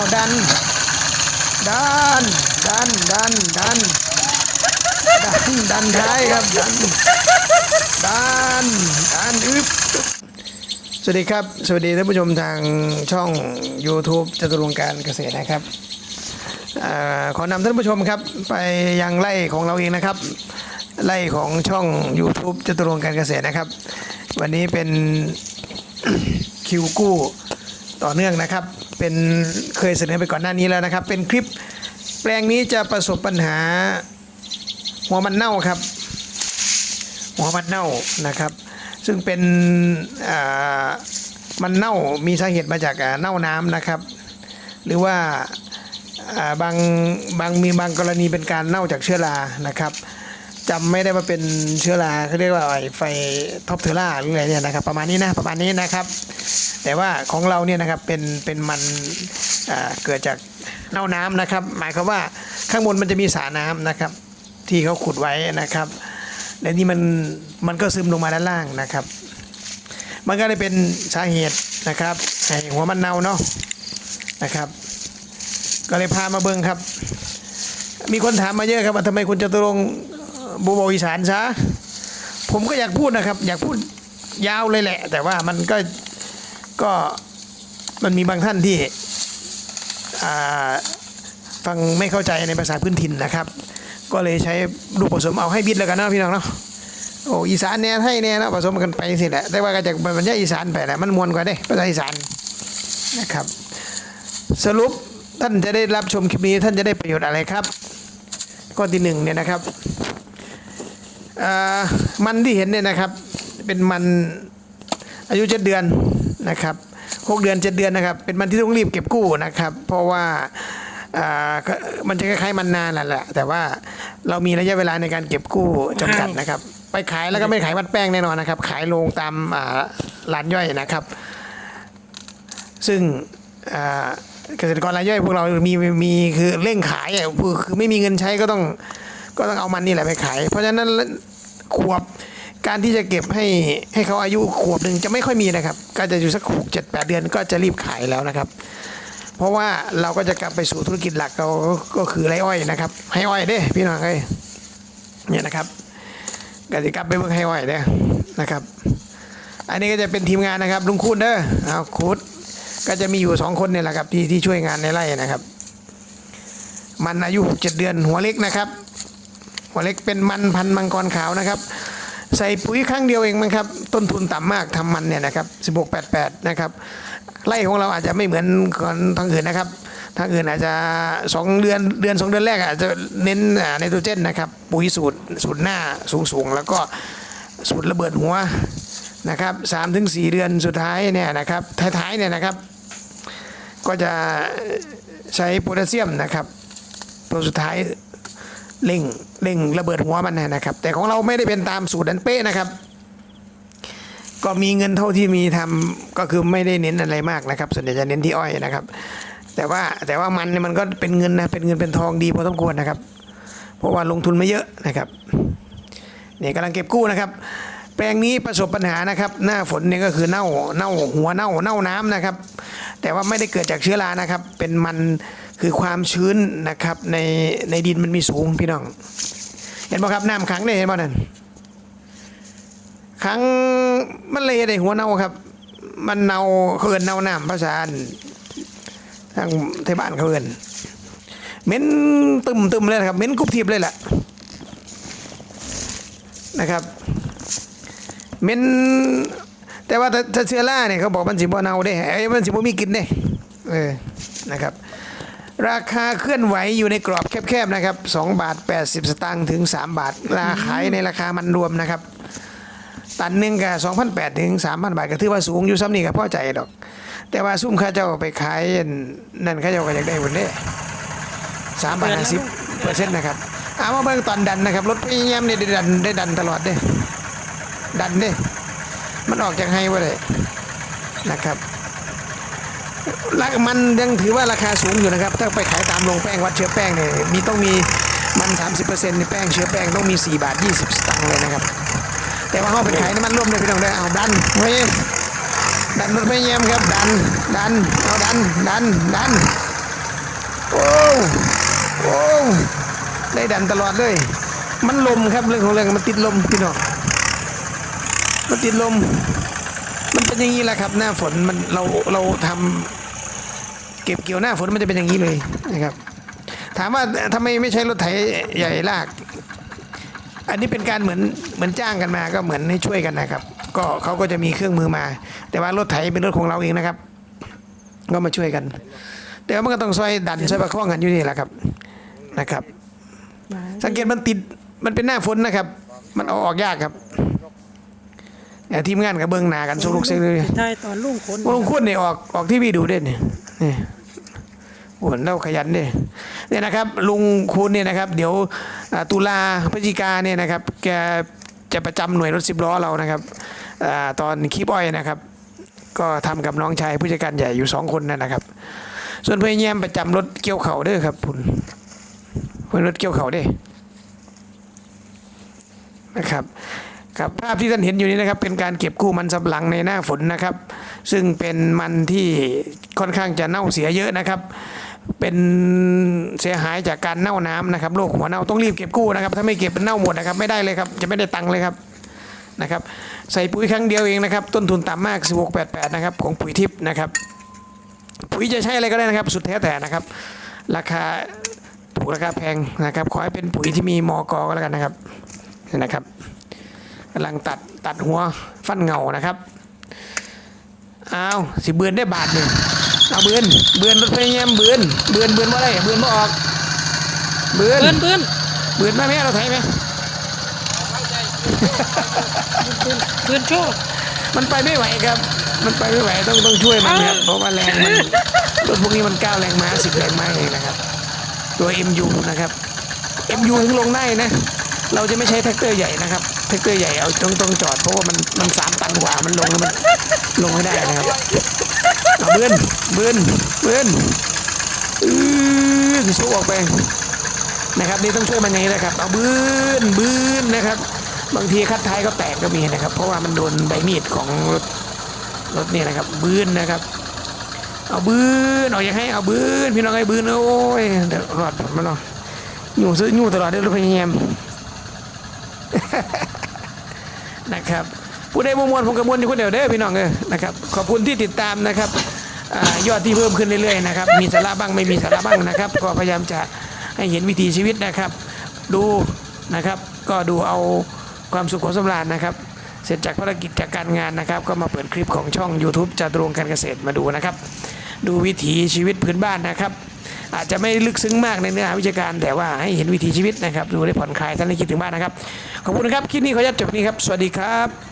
เอาดัน ดัน ดัน ดัน ดัน ดัน ดันท้ายครับ ดัน ดัน ดันอึบสวัสดีครับ สวัสดีท่านผู้ชมทางช่อง YouTube จตุรงการเกษตรนะครับอขอนำท่านผู้ชมครับ ไปยังไร่ของเราเองนะครับไร่ของช่อง YouTube จตุรงการเกษตรนะครับ วันนี้เป็นคิวกู้ ต่อเนื่องนะครับ เป็นเคยเสนอไปก่อนหน้านี้แล้วนะครับ เป็นคลิปแปลงนี้จะประสบปัญหาหัวมันเน่าครับ หัวมันเน่านะครับ ซึ่งเป็นอ่ามันเน่ามีสาเหตุมาจากอ่าเน่าน้ำนะครับ หรือว่าอ่าบางบางมีบางกรณีเป็นการเน่าจากเชื้อรานะครับจำไม่ได้ว่าเป็นเชื้อราเขาเรียกว่าไอ้ไฟท็อปเทอร่าหรืออะไรเนี่ยนะครับ ประมาณนี้นะประมาณนี้นะครับ แต่ว่าของเราเนี่ยนะครับเป็นเป็นมันเกิดจากเน่าน้ำนะครับ หมายความว่าข้างบนมันจะมีสรน้ำนะครับ ที่เขาขุดไว้นะครับและนี่มันมันก็ซึมลงมาด้านล่างนะครับ มันก็เลยเป็นสาเหตุนะครับไอ้หัวมันเน่าเนาะนะครับ ก็เลยพามาเบิ่งครับ มีคนถามมาเยอะครับว่าทำไมคุณจตุรงบูบอีสานซะผมก็อยากพูดนะครับ อยากพูดยาวเลยแหละ แต่ว่ามันก็ ก็มันมีบางท่านที่ฟังไม่เข้าใจในภาษาพื้นถิ่นนะครับ ก็เลยใช้ลูกผสมเอาให้บิดแล้วกันเนาะพี่น้องเนาะโอ้อีสานเนี่ยไทยเนี่ยเนาะผสมกันไปสิแหละแต่ว่าก็จะบรรยายอีสานไปแหละมันมวนกว่าเด้ภาษาอีสานนะครับ สรุปท่านจะได้รับชมคลิปนี้ท่านจะได้ประโยชน์อะไรครับ ข้อที่หนึ่งเนี่ยนะครับมันที่เห็นเนี่ยนะครับเป็นมันอายุเจ็ดเดือน นะครับหกเดือนเจ็ดเดือนนะครับ เป็นมันที่ต้องรีบเก็บกู้นะครับ เพราะว่าอ่าก็มันจะคล้ายๆมันนานแหละแต่ว่าเรามีระยะเวลาในการเก็บกู้จำกัดนะครับ ไปขายแล้วก็ไม่ขายวัดแป้งแน่นอนนะครับ ขายโรงตามอ่าร้านย่อยนะครับ ซึ่งอ่าเกษตรกรรายย่อยพวกเรามีมีคือเร่งขายอะคือคือไม่มีเงินใช้ก็ต้องก็ต้องเอามันนี่แหละไปขาย เพราะฉะนั้นขวบ การที่จะเก็บให้ให้เขาอายุขวบหนึ่งจะไม่ค่อยมีนะครับ ก็จะอยู่สักหกเจ็ดแปดเดือนก็จะรีบขายแล้วนะครับ เพราะว่าเราก็จะกลับไปสู่ธุรกิจหลักเราก็คือไรอ้อยนะครับให้อ้อยเด้พี่น้องเอ้ยเนี่ยนะครับกติกลับไปเบิ่งให้อ้อยเด้นะครับ อันนี้ก็จะเป็นทีมงานนะครับลุงคูณเด้อเอาคูดก็จะมีอยู่สองคนเนี่ยแหละครับที่ที่ช่วยงานในไร่นะครับ มันอายุหกเจ็ดเดือนหัวเล็กนะครับ หัวเล็กเป็นมันพันมังกรขาวนะครับ ใส่ปุ๋ยครั้งเดียวเองมั้งครับ ต้นทุนต่ำมากทำมันเนี่ยนะครับสิบหกแปดแปดนะครับไร่ของเราอาจจะไม่เหมือนของทางอื่นนะครับ ทางอื่นอาจจะสองเดือนเดือนสองเดือนแรกอาจจะเน้นไนโตรเจนนะครับ ปุ๋ยสูตรสูตรหน้าสูงๆ แล้วก็สูตรระเบิดหัวนะครับสามถึงสี่เดือนสุดท้ายเนี่ยนะครับท้ายๆเนี่ยนะครับ ก็จะใช้โพแทสเซียมนะครับตัวสุดท้าย เร่งเร่งระเบิดหัวมันนะครับ แต่ของเราไม่ได้เป็นตามสูตรดันเป๊ะนะครับ ก็มีเงินเท่าที่มีทำก็คือไม่ได้เน้นอะไรมากนะครับ ส่วนใหญ่จะเน้นที่อ้อยนะครับ แต่ว่าแต่ว่ามันเนี่ยมันก็เป็นเงินนะเป็นเงินเป็นทองดีพอสมควรนะครับ เพราะว่าลงทุนไม่เยอะนะครับเนี่ยกำลังเก็บกู้นะครับ แปลงนี้ประสบปัญหานะครับ หน้าฝนเนี่ยก็คือเน่าเน่าหัวเน่าเน่าน้ำนะครับ แต่ว่าไม่ได้เกิดจากเชื้อรานะครับ เป็นมัน คือความชื้นนะครับในในดินมันมีสูงพี่น้อง เห็นไหมครับน้ำขังเนี่ยเห็นไหมนั่นขังมันเลยได้หัวเน่าครับ มันเน่าเขาเอินเน่าน้ำภาษาทางไทยบ้านเขาเอินเหม็นตึมตึมเลยนะครับเหม็นกรุบทิบเลยแหละนะครับเหม็นแต่ว่าถ้าเชื้อราเนี่ยเขาบอกมันสิบ่เน่าเด้ไอ้มันสิบ่มีกินเด้เออนะครับ ราคาเคลื่อนไหวอยู่ในกรอบแคบๆนะครับ2บาท 80 สตางค์ถึง 3 บาท ราคาขายในราคามันรวมนะครับ ตันหนึ่งก็2,800ถึง3,000 บาทก็ถือว่าสูงอยู่ซ้ำนี่ก็พอใจดอก แต่ว่าซุ่มข้าเจ้าไปขายนั่นข้าเจ้าก็อยากได้หมดเด้สามบาทห้าสิบเปอร์เซ็นต์นะครับเอามาเบิ่งตอนดันนะครับรถพยายามเนี่ยได้ดันได้ดันตลอดเด้ดันเด้มันออกจากไฮว่าเลยนะครับราคา มันยังถือว่าราคาสูงอยู่นะครับ ถ้าไปขายตามโรงแป้งวัดเชื้อแป้งเนี่ยมีต้องมีมัน 30%ในแป้งเชื้อแป้งต้องมี 4 บาท 20 สตางค์เลยนะครับ แต่ว่าเขาเป็นขายน้ำมันร่วมเลยพี่น้องได้เอาดันเฮ้ยดันรถไม่แยมครับดันดันเอาดันดันดันโอ้โอ้ได้ดันตลอดเลย มันลมครับเรื่องของเรื่องมันติดลมพี่น้องมันติดลม มันเป็นอย่างนี้แหละครับหน้าฝนมันเราเราทำเก็บเกี่ยวหน้าฝนมันจะเป็นอย่างนี้เลยนะครับ ถามว่าทำไมไม่ใช้รถไถใหญ่ลาก อันนี้เป็นการเหมือนเหมือนจ้างกันมาก็เหมือนให้ช่วยกันนะครับ ก็เขาก็จะมีเครื่องมือมา แต่ว่ารถไถเป็นรถของเราเองนะครับ ก็มาช่วยกัน แต่ว่ามันก็ต้องซอยดันซอยประคองกันอยู่นี่แหละครับนะครับ สังเกตมันติดมันเป็นหน้าฝนนะครับ มันเอาออกยากครับ แต่ทีมงานกับเบิ้งหนากันสุกลุกเซ็กเลยใช่ตอนลุงคนลุงคุณเนี่ยออกออกที่วีดูเด่นเนี่ยนี่โอ้โหเราขยันเนี่ยเนี่ยนะครับลุงคุณเนี่ยนะครับ เดี๋ยวอ่าตุลาพฤศจิกาเนี่ยนะครับแกจะประจำหน่วยรถสิบล้อเรานะครับอาตอนคีบอยนะครับ ก็ทำกับน้องชายผู้จัดการใหญ่อยู่สองคนนั่นนะครับ ส่วนพยายามประจำรถเกี่ยวเข่าเด้อครับคุณคุณรถเกี่ยวเข่าเด้นะครับ ครับภาพที่ท่านเห็นอยู่นี้นะครับเป็นการเก็บกู้มันสำปะหลังในหน้าฝนนะครับ ซึ่งเป็นมันที่ค่อนข้างจะเน่าเสียเยอะนะครับ เป็นเสียหายจากการเน่าน้ำนะครับโรคหัวเน่าต้องรีบเก็บกู้นะครับ ถ้าไม่เก็บเป็นเน่าหมดนะครับไม่ได้เลยครับจะไม่ได้ตังค์เลยครับนะครับใส่ปุ๋ยครั้งเดียวเองนะครับ ต้นทุนต่ำมาก 1688 นะครับของปุ๋ยทิพย์นะครับ ปุ๋ยจะใช้อะไรก็ได้นะครับ สุดแท้แต่นะครับ ราคาถูกราคาแพงนะครับ ขอให้เป็นปุ๋ยที่มีมอกก็แล้วกันนะครับนี่นะครับ กำลังตัดตัดหัวฟันเงานะครับอ้าวสิเบือนได้บาทหนึ่งเอาเบือนเบือนรถพยายามเบือนเบือนเบือนว่าไรเบือนว่าออกเบือนเพื่อนเพื่อนเบือนมาไหมเราไทยไหมเพื่อนโชคมันไปไม่ไหวครับ มันไปไม่ไหวต้องต้องช่วยมันครับเพราะว่าแรงมันรถพวกนี้มันก้าวแรงม้าสิบแรงม้าเองนะครับ ตัว MU นะครับ MU ถึงลงได้นะ เราจะไม่ใช้แท็กเตอร์ใหญ่นะครับ แท็กเตอร์ใหญ่เอาต้องต้องจอดเพราะว่ามันมันสามตันกว่ามันลงแล้วมันลงไม่ได้นะครับเอาเบือนเบือนเบือนอือสู้ออกไปนะครับนี่ต้องช่วยมันอย่างนี้นะครับ เอาเบือนเบือนนะครับ บางทีคัดท้ายก็แตกก็มีนะครับ เพราะว่ามันโดนใบมีดของรถรถนี่นะครับเบือนนะครับ เอาบืนเอาอย่าให้เอาบืนพี่น้องไอ้บืนโอ้ยเดี๋ยวรอดมันเนาะอยู่ซื้ออยู่ตลอดเด้อรถพยายาม นะครับผู้ใดมวนผมกระมวลอยู่คนเดียวเด้อพี่น้องเออนะครับขอบคุณที่ติดตามนะครับอยอดที่เพิ่มขึ้นเรื่อยๆนะครับมีสาระบ้างไม่มีสาระบ้างนะครับ ก็พยายามจะให้เห็นวิถีชีวิตนะครับ ดูนะครับ ก็ดูเอาความสุขของสำราญนะครับ เสร็จจากภารกิจจากการงานนะครับ ก็มาเปิดคลิปของช่อง YouTube จาตรงการเกษตรมาดูนะครับ ดูวิถีชีวิตพื้นบ้านนะครับ อาจจะไม่ลึกซึ้งมากในเนื้อหาวิชาการ แต่ว่าให้เห็นวิถีชีวิตนะครับ ดูได้ผ่อนคลายท่านได้คิดถึงบ้านนะครับ ขอบคุณนะครับ คลิปนี้ขออนุญาตจบนี้ครับ สวัสดีครับ